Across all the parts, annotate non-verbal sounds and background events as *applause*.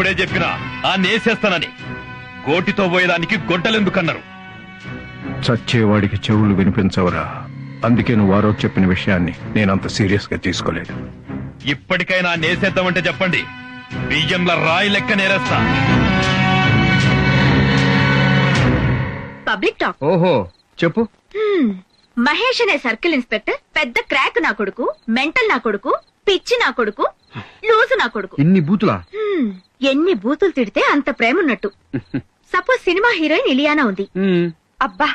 అప్పుడే చెప్పినా ఆ నేసేస్తానని. గోటితో పోయేదానికి గొడ్డలెందుకన్నారు చచ్చేవాడికి చెవులు వినిపించవరా? అందుకే నువ్వు వారో చెప్పిన విషయాన్ని నేనంత సీరియస్గా తీసుకోలేదు. ఇప్పటికైనా నేసేద్దామంటే చెప్పండి. బియ్యంల రాయి లెక్క నేరేస్తా. Public talk. ఓహో చెప్పు. మహేష్ అనే సర్కిల్ ఇన్స్పెక్టర్ పెద్ద క్రాక్ నా కొడుకు మెంటల్ నా కొడుకు పిచ్చి నా కొడుకు లూజు నా కొడుకు ఇన్ని బూతులా హ్మ్. ఎన్ని బూతులు తిడితే అంత ప్రేమ ఉన్నట్టు సపోజ్ సినిమా హీరోయిన్ ఇలియానా ఉంది. అబ్బా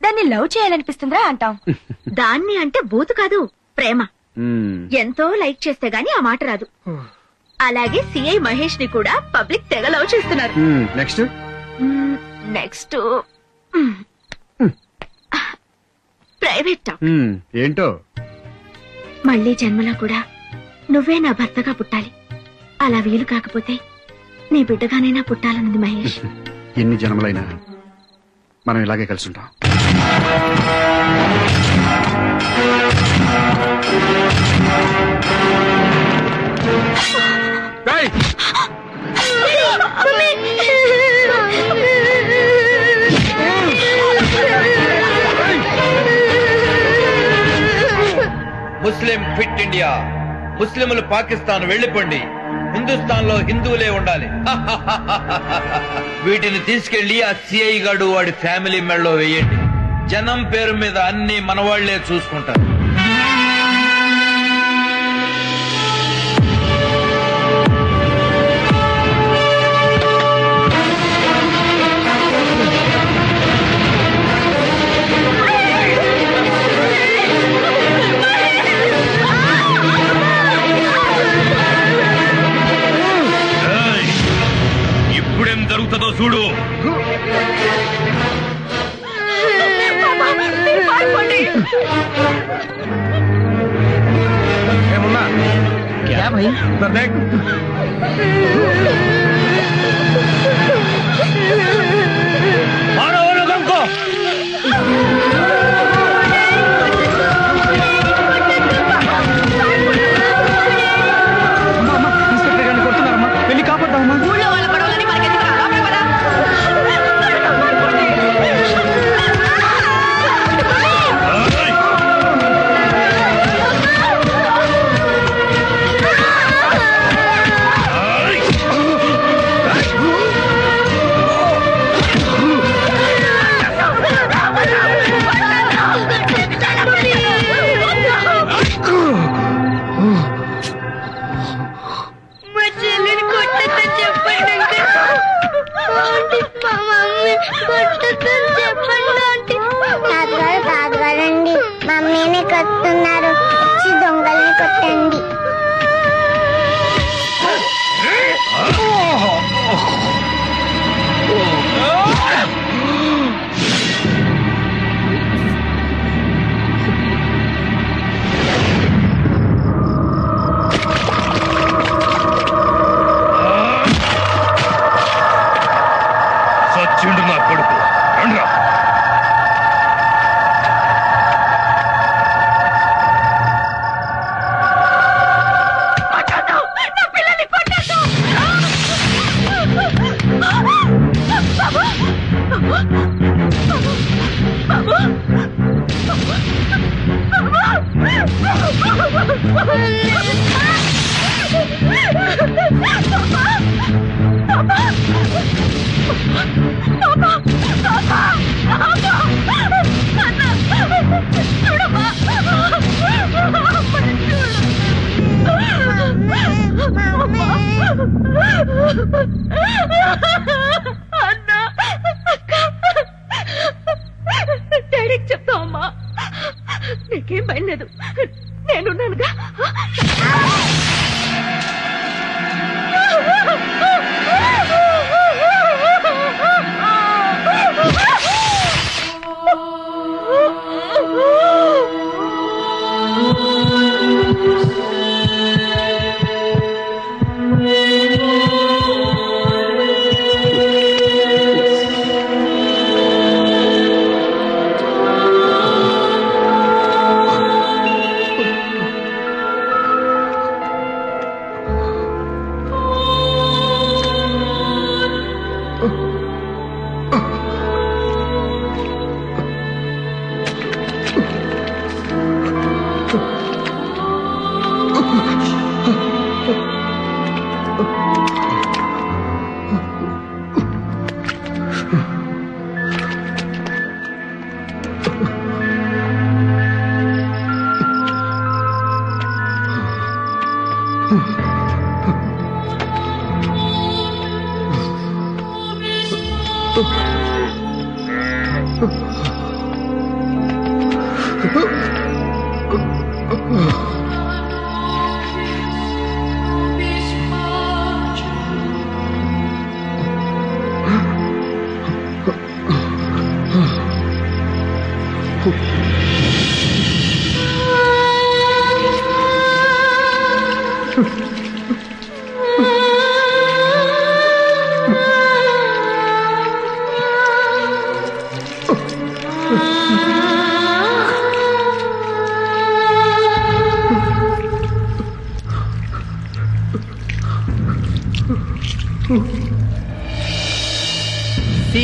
దాన్ని లవ్ చేయాలనిపిస్తుందా అంటాం *laughs* దాన్ని అంటే బూతు కాదు ప్రేమ. ఎంతో లైక్ చేస్తే గాని ఆ మాట రాదు అలాగే సిఐ మహేష్ని కూడా పబ్లిక్ తెగ లవ్ చేస్తున్నారు. Next hmm, next hmm. Private talk. ఏంటో మళ్ళీ జన్మలో కూడా నువ్వే నా భర్తగా పుట్టాలి. అలా వీలు కాకపోతే నీ బిడ్డగానైనా పుట్టాలన్నది మహేష్. *laughs* ఎన్ని జన్మలైనా మనం ఇలాగే కలిసి ఉంటాం! Muslim fit India. ముస్లింలు పాకిస్తాన్ వెళ్ళిపోండి. హిందుస్థాన్లో హిందువులే ఉండాలి. వీటిని తీసుకెళ్ళి ఆ సిఐ గడు వాడి ఫ్యామిలీ మెడలో వేయండి. జనం పేరు మీద అన్ని మనవాళ్ళే చూసుకుంటారు. చూడు. क्या भाई देख సచ్చిండు నా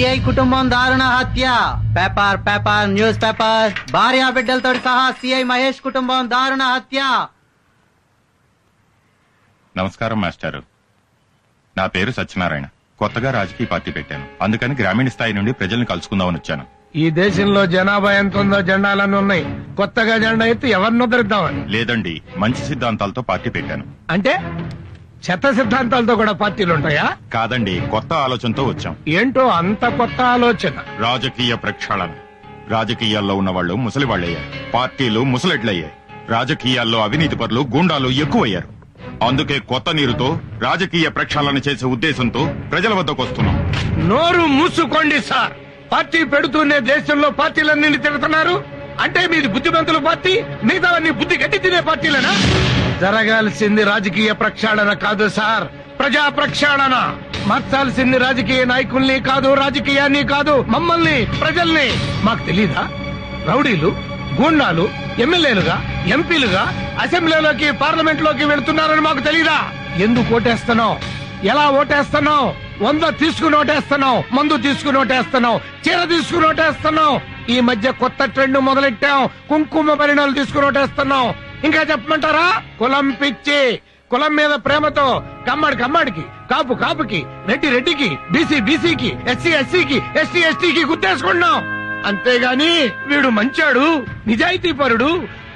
సిఐ కుటుంబం దారుణ హత్య. Paper paper news paper. భార్య బిడ్డలతో సహా సిఐ మహేష్ కుటుంబం దారుణ హత్య. నమస్కారం మాస్టారు. నా పేరు సత్యనారాయణ. కొత్తగా రాజకీయ పార్టీ పెట్టాను. అందుకని గ్రామీణ స్థాయి నుండి ప్రజల్ని కలుసుకుందామని వచ్చాను. ఈ దేశంలో జనాభా ఎంత ఉందో జెండాలన్నీ ఉన్నాయి. కొత్తగా జెండా ఎత్తి ఎవరిని ఉద్ధరిద్దామని? లేదండి మంచి సిద్ధాంతాలతో పార్టీ పెట్టాను. అంటే? చెత్త సిద్ధాంతాలతో కూడా పార్టీలు ఉంటాయా? కాదండి కొత్త ఆలోచనతో వచ్చాం. ఏంటో అంత కొత్త ఆలోచన. రాజకీయ ప్రక్షాళన. రాజకీయాల్లో ఉన్న వాళ్ళు ముసలి వాళ్ళయ్యారు పార్టీలు ముసలెడ్లయ్యాయి. రాజకీయాల్లో అవినీతి పరులు గూండాలు ఎక్కువయ్యారు. అందుకే కొత్త నీరుతో రాజకీయ ప్రక్షాళన చేసే ఉద్దేశంతో ప్రజల వద్దకు వస్తున్నాం. నోరు మూసుకోండి సార్. పార్టీ పెడుతూనే దేశంలో పార్టీలన్నీ తిడుతున్నారు అంటే మీది బుద్ధిమంతుల పార్టీ మిగతావన్నీ బుద్ధి గట్టి తినే పార్టీలేనా? జరగాల్సింది రాజకీయ ప్రక్షాళన కాదు సార్. ప్రజా ప్రక్షాళన. మార్చాల్సింది రాజకీయ నాయకుల్ని కాదు రాజకీయాన్ని కాదు మమ్మల్ని ప్రజల్ని. మాకు తెలీదా? రౌడీలు గూండాలు ఎమ్మెల్యేలుగా ఎంపీలుగా అసెంబ్లీలోకి పార్లమెంట్లోకి వెళ్తున్నారని మాకు తెలీదా? ఎందుకు ఓటేస్తున్నావు? ఎలా ఓటేస్తున్నావు? వంద తీసుకుని ఓటేస్తున్నావు మందు తీసుకుని ఓటేస్తున్నావు చీర తీసుకుని ఓటేస్తున్నావు. ఈ మధ్య కొత్త ట్రెండ్ మొదలెట్టాం కుంకుమ పరిణాలు తీసుకుని ఓటేస్తున్నాం ఇంకా చెప్పమంటారా? కులం పిచ్చి. కులం మీద ప్రేమతో కమ్మడి కమ్మడికి కాపు కాపుకి రెడ్డి రెడ్డికి బీసీ బీసీకి ఎస్సీ ఎస్సీకి ఎస్టీ ఎస్టీకి గుర్తేసుకున్నాం అంతేగాని వీడు మంచాడు నిజాయితీపరుడు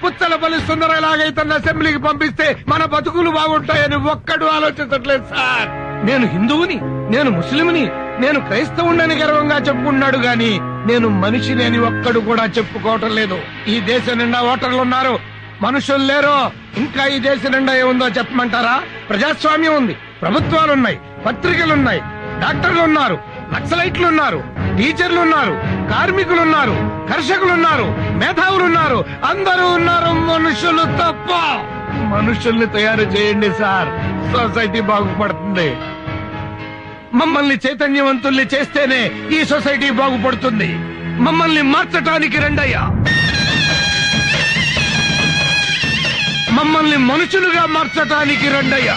పుత్తలపల్లి సుందరలాగైతున్న అసెంబ్లీకి పంపిస్తే మన బతుకులు బాగుంటాయని ఒక్కడు ఆలోచించట్లేదు సార్. నేను హిందువుని నేను ముస్లింని నేను క్రైస్తవుడని గర్వంగా చెప్పుకున్నాడు గాని నేను మనిషిని అని ఒక్కడు కూడా చెప్పుకోవటం లేదు. ఈ దేశం నిండా ఓటర్లు ఉన్నారు మనుషులు లేరో ఇంకా ఈ దేశం నిండా ఏముందో చెప్పమంటారా? ప్రజాస్వామ్యం ఉంది. ప్రభుత్వాలున్నాయి. పత్రికలున్నాయి. డాక్టర్లు ఉన్నారు నక్సలైట్లు ఉన్నారు టీచర్లు ఉన్నారు కార్మికులు ఉన్నారు కర్షకులు ఉన్నారు మేధావులు ఉన్నారు అందరూ ఉన్నారు మనుషులు తప్ప. మనుషుల్ని తయారు చేయండి సార్. సొసైటీ బాగుపడుతుంది. మమ్మల్ని చైతన్యవంతుల్ని చేస్తేనే ఈ సొసైటీ బాగుపడుతుంది. మమ్మల్ని మార్చటానికి రెండయ్యా. మమ్మల్ని మనుషులుగా మార్చటానికి రండయ్యా.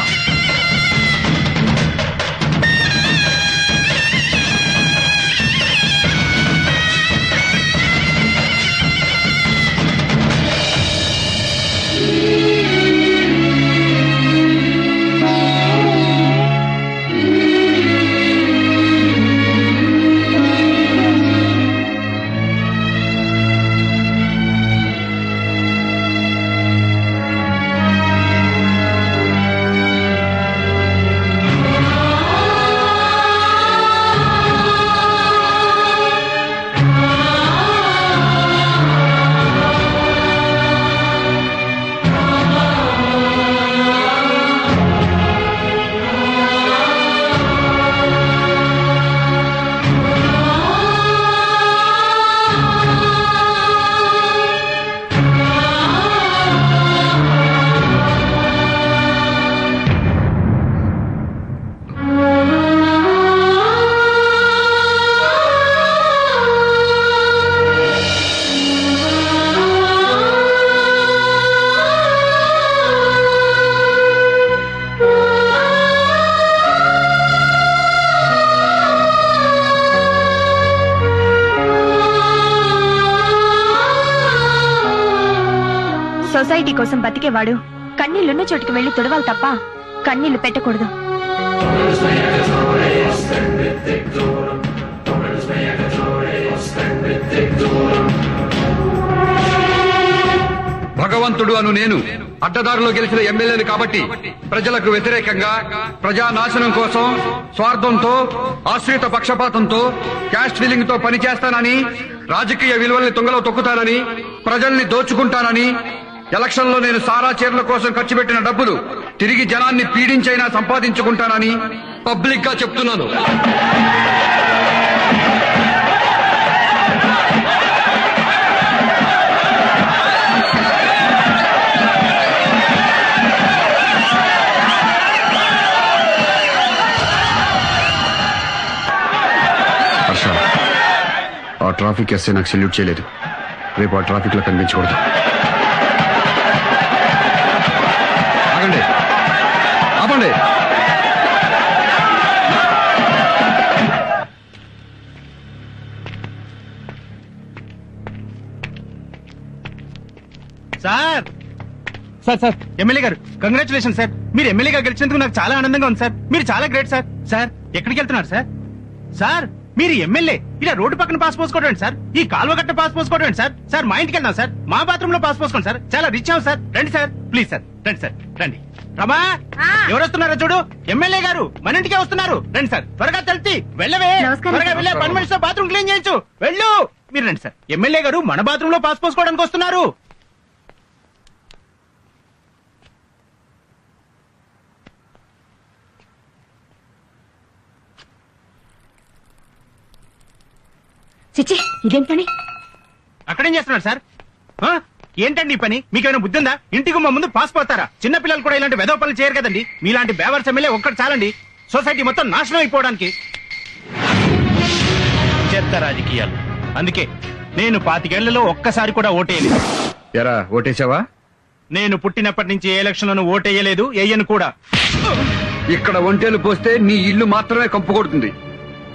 సొసైటీ కోసం బతికేవాడు. కన్నీళ్ళున్న చోటుకి వెళ్ళి తుడవాలి తప్ప కన్నీళ్ళు పెట్టకూడదు. భగవంతుడు అను నేను అడ్డదారులో గెలిచిన ఎమ్మెల్యేని కాబట్టి ప్రజలకు వ్యతిరేకంగా ప్రజా నాశనం కోసం స్వార్థంతో ఆశ్రిత పక్షపాతంతో క్యాస్ట్ ఫీలింగ్తో పనిచేస్తానని రాజకీయ విలువల్ని తుంగలో తొక్కుతానని ప్రజల్ని దోచుకుంటానని ఎలక్షన్లో నేను సారా చీరల కోసం ఖర్చు పెట్టిన డబ్బులు తిరిగి జనాన్ని పీడించైనా సంపాదించుకుంటానని పబ్లిక్గా చెప్తున్నాను ఆ ట్రాఫిక్ ఎస్ఏ నాకు సెల్యూట్ చేయలేదు. రేపు ఆ ట్రాఫిక్లో కనిపించకూడదు. ఆగండి. ఆపండి. సార్! Sir sir. ఎమ్మెల్యే గారు కంగ్రాచులేషన్ సార్. మీరు ఎమ్మెల్యేగా గెలిచినందుకు నాకు చాలా ఆనందంగా ఉంది సార్. మీరు చాలా గ్రేట్ సార్. సార్ ఎక్కడికి వెళ్తున్నారు సార్? సార్ మీరు ఎమ్మెల్యే. ఇలా రోడ్డు పక్కన పాస్ పోసుకోవడం సార్? ఈ కాలువ గట్ట పాస్ పోసుకోవడం సార్? సార్ మా ఇంటికి వెళ్దాం సార్. మా బాత్రూమ్లో పాస్ పోసుకోండి సార్. చాలా రిచ్ అవ్వం సార్. రండి సార్. Please sir. రండి సార్ రండి. రమా ఎవరు వస్తున్నారో చూడు. ఎమ్మెల్యే గారు మన ఇంటికే వస్తున్నారు. రండి సార్ త్వరగా తెలిసి వెళ్ళవే. నమస్కారం. త్వరగా వెళ్ళే పని మనిషితో బాత్రూమ్ క్లీన్ చేయొచ్చు వెళ్ళు. మీరు రండి సార్. ఎమ్మెల్యే గారు మన బాత్రూమ్లో పాస్ పోసుకోవడానికి వస్తున్నారు. చిచి ఇదేం పని? అక్కడేం చేస్తున్నారు సార్? ఆ? ఏంటండి పని? మీకేమైనా బుద్ధి ఉందా ఇంటికి మా ముందు పాస్ పోతారా? చిన్న పిల్లలు కూడా ఇలాంటి వెదవ పనులు చేయరు కదండి. మీలాంటి బేవర్స్ ఎమ్మెల్యే ఒక్కటి చాలండి. సొసైటీ మొత్తం నాశనం అయిపోవడానికి. చెత్త రాజకీయాలు. అందుకే నేను పాతికేళ్ళలో ఒక్కసారి కూడా ఓటేయలేదు. ఎరా ఓటేసావా నేను పుట్టినప్పటి నుంచి ఏ ఎలక్షన్లను ఓటేయలేదు వేయను కూడా. ఇక్కడ ఒంటేలు పోస్తే నీ ఇల్లు మాత్రమే కంపు కొడుతుంది.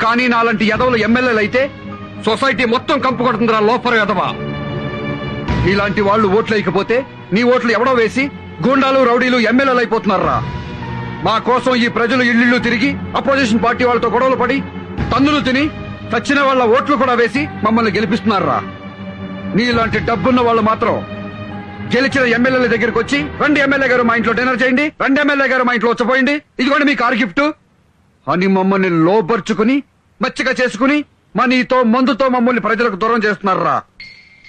కానీ నాలాంటి ఎదవలు ఎమ్మెల్యేలు అయితే సొసైటీ మొత్తం కంపు కొడుతుందిరా లోపల ఎదవా ఇలాంటి వాళ్ళు ఓట్లు నీ ఓట్లు ఎవడో వేసి గూండాలు రౌడీలు ఎమ్మెల్యేలు అయిపోతున్నారా? మా కోసం ఈ ప్రజలు ఇల్లు తిరిగి అపోజిషన్ పార్టీ వాళ్ళతో గొడవలు పడి తన్నులు తిని చచ్చిన వాళ్ళ ఓట్లు కూడా వేసి మమ్మల్ని గెలిపిస్తున్నారా? నీలాంటి డబ్బున్న వాళ్ళు మాత్రం గెలిచిన ఎమ్మెల్యేల దగ్గరికి వచ్చి రెండు ఎమ్మెల్యే గారు మా ఇంట్లో డిన్నర్ చేయండి రెండు ఎమ్మెల్యే గారు మా ఇంట్లో వచ్చిపోయింది ఇదిగోండి మీ కార్ గిఫ్ట్ అని మమ్మల్ని లోపరుచుకుని మచ్చిక చేసుకుని మనీతో మందుతో మమ్మల్ని ప్రజలకు దూరం చేస్తున్నారా?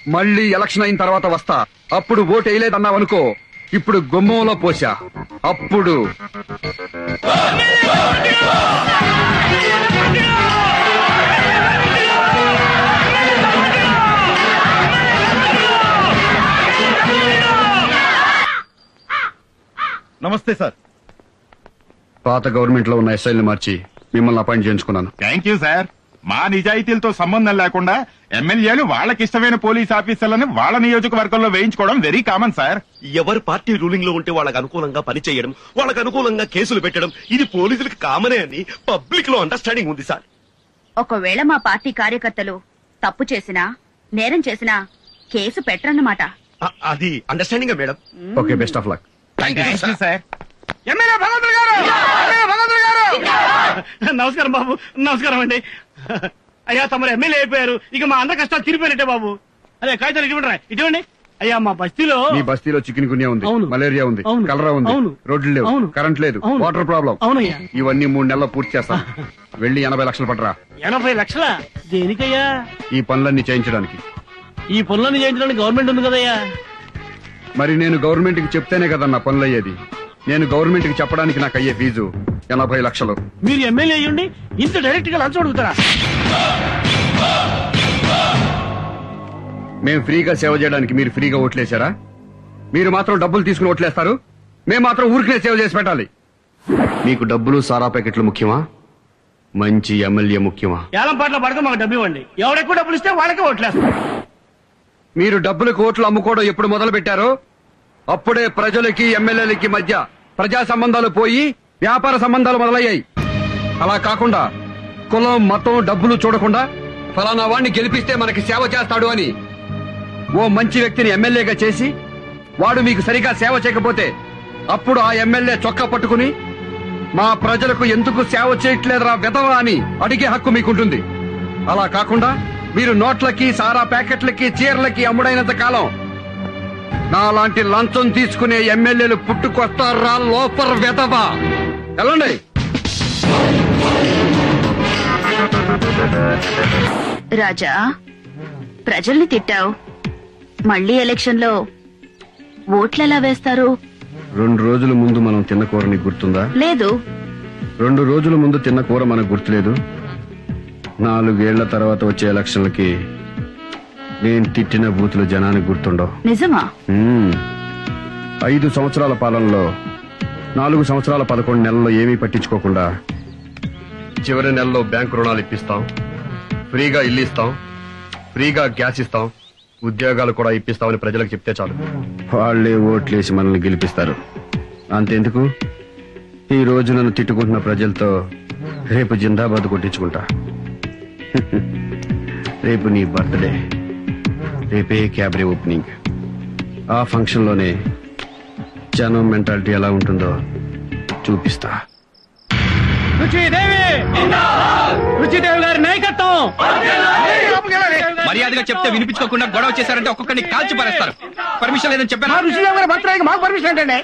మళ్ళీ ఎలక్షన్ అయిన తర్వాత వస్తా. అప్పుడు ఓటు వేయలేదన్నావనుకో ఇప్పుడు గుమ్మంలో పోసా అప్పుడు. నమస్తే సార్. పాత గవర్నమెంట్లో ఉన్న ఎస్ఐల్ని మార్చి మిమ్మల్ని అపాయింట్ చేయించుకున్నాను. Thank you sir. మా నిజాయితీలతో సంబంధం లేకుండా ఎమ్మెల్యేలు వాళ్ళకి ఇష్టమైన పోలీస్ ఆఫీసర్లను వాళ్ళ నియోజకవర్గంలో వేయించుకోవడం వెరీ కామన్ సార్ ఎవరు పార్టీ రూలింగ్లో ఉంటే వాళ్ళకి అనుకూలంగా పనిచేయడం వాళ్ళకి అనుకూలంగా కేసులు పెట్టడం ఇది పోలీసులకు కామనే అని పబ్లిక్లో అండర్స్టాండింగ్ ఉంది సార్ ఒకవేళ మా పార్టీ కార్యకర్తలు తప్పు చేసినా నేరం చేసినా కేసు పెట్టరన్నమాట. అ- అది understanding madam. Okay best of luck sir MLA భగవంతుడు గారు! ఎమ్మెల్యే భగవంతుడు గారు! నమస్కారం బాబు. నమస్కారం అండి. అయ్యా తమరు ఎమ్మెల్యే అయిపోయారు. ఇక మా అందరి కష్టాలు తీరిపోయినట్టే బాబు. అదే కాగితాలు ఇటువంటి ఇటువంటి అయ్యా మా బస్తీలో మీ బస్తీలో చికెన్ గున్యా ఉంది అవును. మలేరియా ఉంది అవును. కలరా ఉంది అవును. రోడ్లు లేవు అవును. కరెంట్ లేదు అవును. Water problem. అవునయ్యా. ఇవన్నీ మూడు నెలల్లో పూర్తి చేస్తాను వెళ్ళి ఎనభై లక్షలు పట్టరా. ఎనభై లక్షల? దేనికయ్యా? ఈ పనులన్నీ చేయించడానికి. ఈ పనులను చేయించడానికి గవర్నమెంట్ ఉంది కదయ్యా. మరి నేను గవర్నమెంట్కి చెప్తేనే కదా నా పనులు అయ్యేది నేను గవర్నమెంట్కి చెప్పడానికి నాకు అయ్యే ఫీజు ఎనభై లక్షలు. మీరు ఎమ్మెల్యే అయ్యండి ఇంత డైరెక్ట్గా లంచం అడుగుతారా? మేము ఫ్రీగా సేవ చేయడానికి మీరు ఫ్రీగా ఓట్లేశారా? మీరు మాత్రం డబ్బులు తీసుకుని ఓట్లేస్తారు? మేము మాత్రం ఊరికే సేవ చేసి పెట్టాలి. మీకు డబ్బులు సారా ప్యాకెట్లు ముఖ్యమా? మంచి ఎమ్మెల్యే ముఖ్యమా? ఏలం పాటలు పడితే మాకు డబ్బు ఇవ్వండి. ఎవడెక్కువ డబ్బులు ఇస్తే వాళ్ళకే ఓట్లేస్తాం. మీరు డబ్బులకు ఓట్లు అమ్ముకోవడం ఎప్పుడు మొదలు పెట్టారో అప్పుడే ప్రజలకి ఎమ్మెల్యేలకి మధ్య ప్రజా సంబంధాలు పోయి వ్యాపార సంబంధాలు మొదలయ్యాయి. అలా కాకుండా కులం మతం డబ్బులు చూడకుండా ఫలానా వాడిని గెలిపిస్తే మనకి సేవ చేస్తాడు అని ఓ మంచి వ్యక్తిని ఎమ్మెల్యేగా చేసి వాడు మీకు సరిగా సేవ చేయకపోతే అప్పుడు ఆ ఎమ్మెల్యే చొక్కా పట్టుకుని మా ప్రజలకు ఎందుకు సేవ చేయట్లేదురా విధవా అని అడిగే హక్కు మీకుంటుంది. అలా కాకుండా మీరు నోట్లకి సారా ప్యాకెట్లకి చీరలకి అమ్ముడైనంత కాలం నా లాంటి లంచం తీసుకునే ఎమ్మెల్యేలు పుట్టుకొస్తారా లోపర్ వెధవా? వెళ్ళండి. రాజా ప్రజల్ని తిట్టావు. మళ్ళీ ఎలక్షన్లో ఓట్లెలా వేస్తారు? రెండు రోజుల ముందు మనం తిన్న కూర నీకు గుర్తుందా? లేదు. రెండు రోజుల ముందు తిన్న కూర మనకు గుర్తులేదు. నాలుగేళ్ళ తర్వాత వచ్చే ఎలక్షన్లకి నేను తిట్టిన బూతులు జనానికి గుర్తుండవు. నిజమా? మ్మ్. ఐదు సంవత్సరాల పాలనలో నాలుగు సంవత్సరాల పదకొండు నెలల్లో ఏమీ పట్టించుకోకుండా చివరి నెలలో బ్యాంకు రుణాలు ఇప్పిస్తాం. ఫ్రీగా ఇల్లు ఇస్తాం. ఫ్రీగా గ్యాస్ ఇస్తాం. ఉద్యోగాలు కూడా ఇప్పిస్తామని ప్రజలకు చెప్తే చాలు. వాళ్ళే ఓట్లేసి మనల్ని గెలిపిస్తారు. అంతెందుకు? ఈ రోజు నన్ను తిట్టుకుంటున్న ప్రజలతో రేపు జిందాబాద్ కొట్టించుకుంటా. *laughs* రేపు నీ బర్త్డే. రేపే క్యాబరే ఓపెనింగ్. ఆ ఫంక్షన్లోనే జనం మెంటాలిటీ ఎలా ఉంటుందో చూపిస్తా. మర్యాదగా చెప్తే వినిపించుకోకుండా గొడవ చేశారంటే ఒక్కొక్కరిని కాల్చి పారేస్తారు. పర్మిషన్ లేదని బర్త్డేకి మాకు పర్మిషన్ ఏంటండి